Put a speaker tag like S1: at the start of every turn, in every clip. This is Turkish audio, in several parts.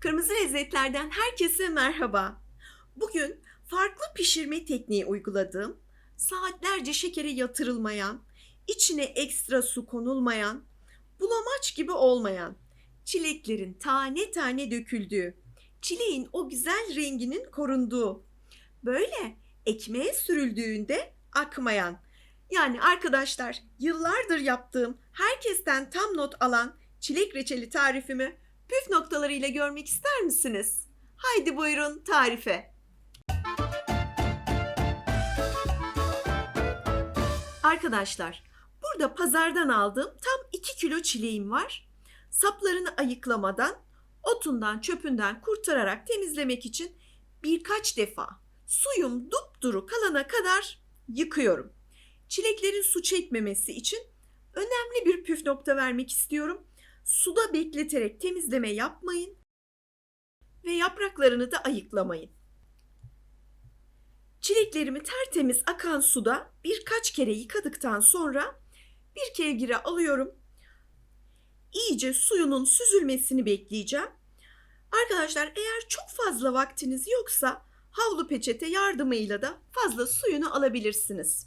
S1: Kırmızı lezzetlerden herkese merhaba. Bugün farklı pişirme tekniği uyguladığım, saatlerce şekere yatırılmayan, içine ekstra su konulmayan, bulamaç gibi olmayan, çileklerin tane tane döküldüğü, çileğin o güzel renginin korunduğu, böyle ekmeğe sürüldüğünde akmayan, yani arkadaşlar yıllardır yaptığım, herkesten tam not alan çilek reçeli tarifimi püf noktalarıyla görmek ister misiniz? Haydi buyurun tarife. Arkadaşlar, burada pazardan aldığım tam 2 kilo çileğim var. Saplarını ayıklamadan, otundan, çöpünden kurtararak temizlemek için birkaç defa suyum dupduru kalana kadar yıkıyorum. Çileklerin su çekmemesi için önemli bir püf nokta vermek istiyorum. Suda bekleterek temizleme yapmayın ve yapraklarını da ayıklamayın. Çileklerimi tertemiz akan suda birkaç kere yıkadıktan sonra bir kevgire alıyorum. İyice suyunun süzülmesini bekleyeceğim. Arkadaşlar eğer çok fazla vaktiniz yoksa havlu peçete yardımıyla da fazla suyunu alabilirsiniz.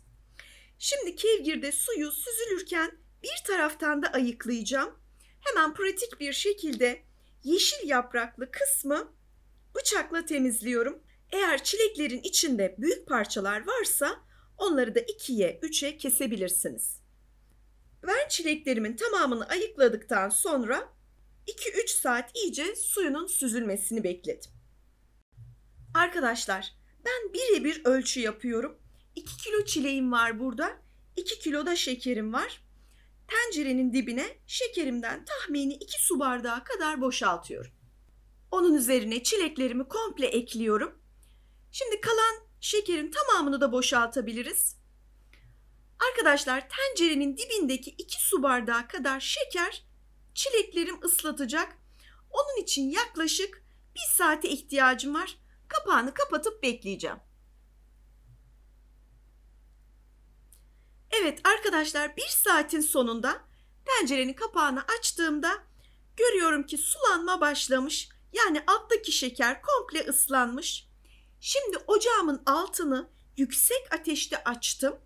S1: Şimdi kevgirde suyu süzülürken bir taraftan da ayıklayacağım. Hemen pratik bir şekilde yeşil yapraklı kısmı bıçakla temizliyorum. Eğer çileklerin içinde büyük parçalar varsa onları da ikiye, üçe kesebilirsiniz. Ben çileklerimin tamamını ayıkladıktan sonra 2-3 saat iyice suyunun süzülmesini bekledim. Arkadaşlar ben birebir ölçü yapıyorum. 2 kilo çileğim var burada. 2 kilo da şekerim var. Tencerenin dibine şekerimden tahmini 2 su bardağı kadar boşaltıyorum. Onun üzerine çileklerimi komple ekliyorum. Şimdi kalan şekerin tamamını da boşaltabiliriz. Arkadaşlar tencerenin dibindeki 2 su bardağı kadar şeker çileklerim ıslatacak. Onun için yaklaşık 1 saate ihtiyacım var. Kapağını kapatıp bekleyeceğim. Evet arkadaşlar bir saatin sonunda tencerenin kapağını açtığımda görüyorum ki sulanma başlamış. Yani alttaki şeker komple ıslanmış. Şimdi ocağımın altını yüksek ateşte açtım.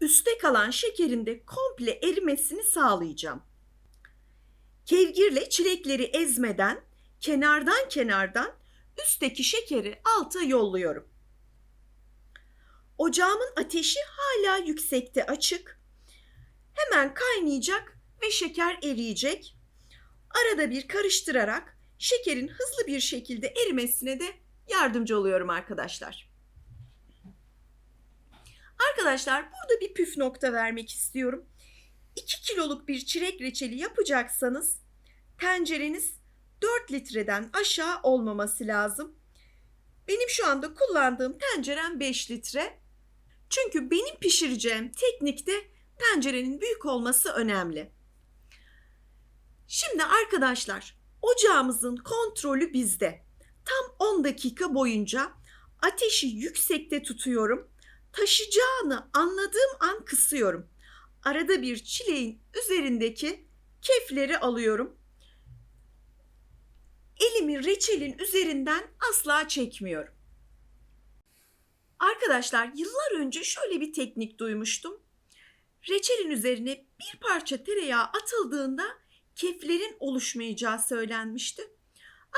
S1: Üste kalan şekerin de komple erimesini sağlayacağım. Kevgirle çilekleri ezmeden kenardan kenardan üstteki şekeri alta yolluyorum. Ocağımın ateşi hala yüksekte açık. Hemen kaynayacak ve şeker eriyecek. Arada bir karıştırarak şekerin hızlı bir şekilde erimesine de yardımcı oluyorum arkadaşlar. Arkadaşlar burada bir püf nokta vermek istiyorum. 2 kiloluk bir çilek reçeli yapacaksanız tencereniz 4 litreden aşağı olmaması lazım. Benim şu anda kullandığım tencerem 5 litre. Çünkü benim pişireceğim teknikte tencerenin büyük olması önemli. Şimdi arkadaşlar ocağımızın kontrolü bizde. Tam 10 dakika boyunca ateşi yüksekte tutuyorum. Taşacağını anladığım an kısıyorum. Arada bir çileğin üzerindeki kefleri alıyorum. Elimi reçelin üzerinden asla çekmiyorum. Arkadaşlar yıllar önce şöyle bir teknik duymuştum. Reçelin üzerine bir parça tereyağı atıldığında keflerin oluşmayacağı söylenmişti.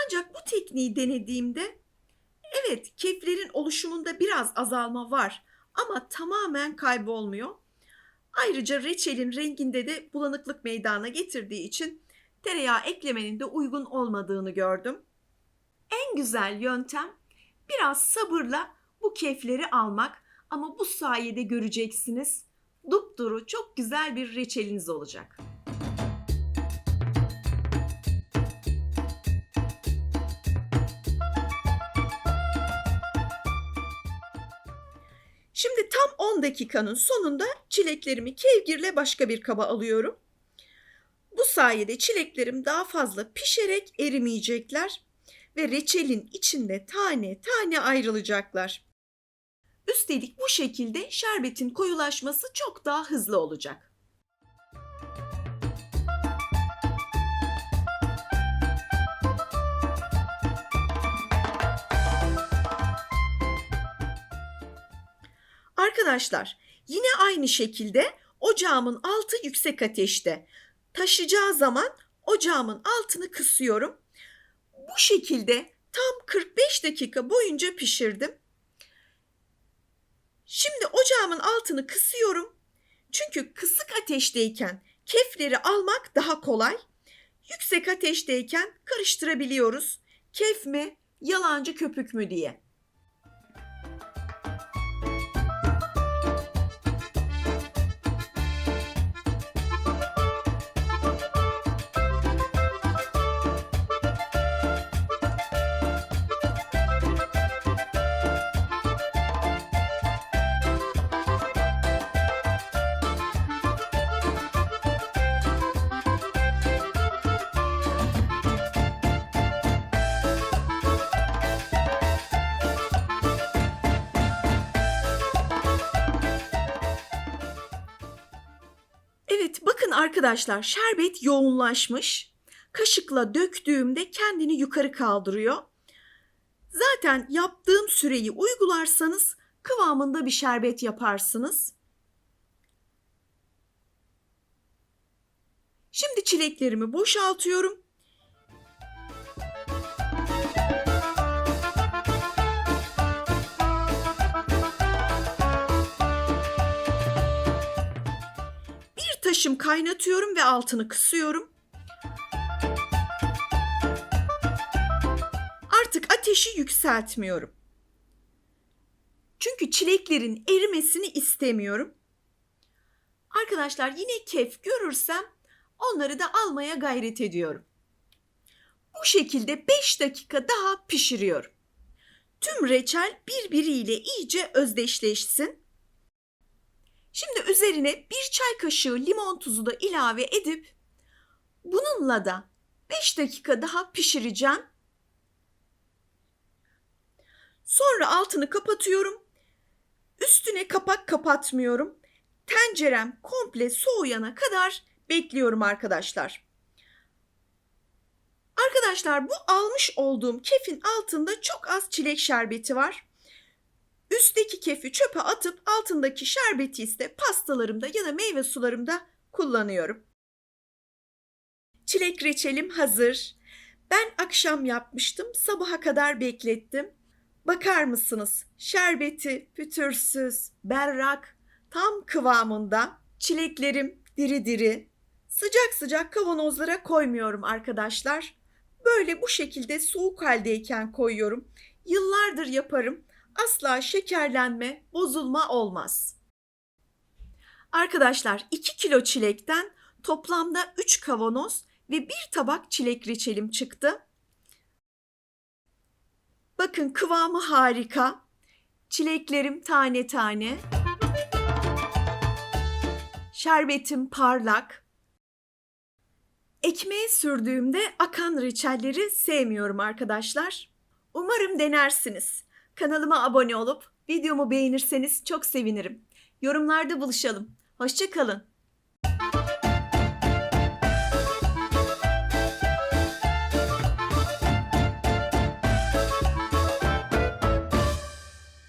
S1: Ancak bu tekniği denediğimde evet keflerin oluşumunda biraz azalma var ama tamamen kaybolmuyor. Ayrıca reçelin renginde de bulanıklık meydana getirdiği için tereyağı eklemenin de uygun olmadığını gördüm. En güzel yöntem biraz sabırla bu kefleri almak ama bu sayede göreceksiniz dupduru çok güzel bir reçeliniz olacak. Şimdi tam 10 dakikanın sonunda çileklerimi kevgirle başka bir kaba alıyorum. Bu sayede çileklerim daha fazla pişerek erimeyecekler ve reçelin içinde tane tane ayrılacaklar. Üstelik bu şekilde şerbetin koyulaşması çok daha hızlı olacak. Arkadaşlar yine aynı şekilde ocağımın altı yüksek ateşte. Taşacağı zaman ocağımın altını kısıyorum. Bu şekilde tam 45 dakika boyunca pişirdim. Şimdi ocağımın altını kısıyorum. Çünkü kısık ateşteyken kefleri almak daha kolay. Yüksek ateşteyken karıştırabiliyoruz. Kef mi, yalancı köpük mü diye. Arkadaşlar şerbet yoğunlaşmış. Kaşıkla döktüğümde kendini yukarı kaldırıyor. Zaten yaptığım süreyi uygularsanız kıvamında bir şerbet yaparsınız. Şimdi çileklerimi boşaltıyorum. Bir taşım kaynatıyorum ve altını kısıyorum. Artık ateşi yükseltmiyorum. Çünkü çileklerin erimesini istemiyorum. Arkadaşlar yine kef görürsem onları da almaya gayret ediyorum. Bu şekilde 5 dakika daha pişiriyorum. Tüm reçel birbiriyle iyice özdeşleşsin. Şimdi üzerine bir çay kaşığı limon tuzu da ilave edip bununla da 5 dakika daha pişireceğim. Sonra altını kapatıyorum. Üstüne kapak kapatmıyorum. Tencerem komple soğuyana kadar bekliyorum arkadaşlar. Arkadaşlar bu almış olduğum kefin altında çok az çilek şerbeti var. Üstteki kefi çöpe atıp altındaki şerbeti ise pastalarımda ya da meyve sularımda kullanıyorum. Çilek reçelim hazır. Ben akşam yapmıştım, sabaha kadar beklettim. Bakar mısınız? Şerbeti pütürsüz, berrak, tam kıvamında. Çileklerim diri diri. Sıcak sıcak kavanozlara koymuyorum arkadaşlar. Böyle bu şekilde soğuk haldeyken koyuyorum. Yıllardır yaparım asla şekerlenme, bozulma olmaz. Arkadaşlar 2 kilo çilekten toplamda 3 kavanoz ve bir tabak çilek reçelim çıktı. Bakın kıvamı harika. Çileklerim tane tane. Şerbetim parlak. Ekmeğe sürdüğümde akan reçelleri sevmiyorum arkadaşlar. Umarım denersiniz. Kanalıma abone olup videomu beğenirseniz çok sevinirim. Yorumlarda buluşalım. Hoşçakalın. kalın.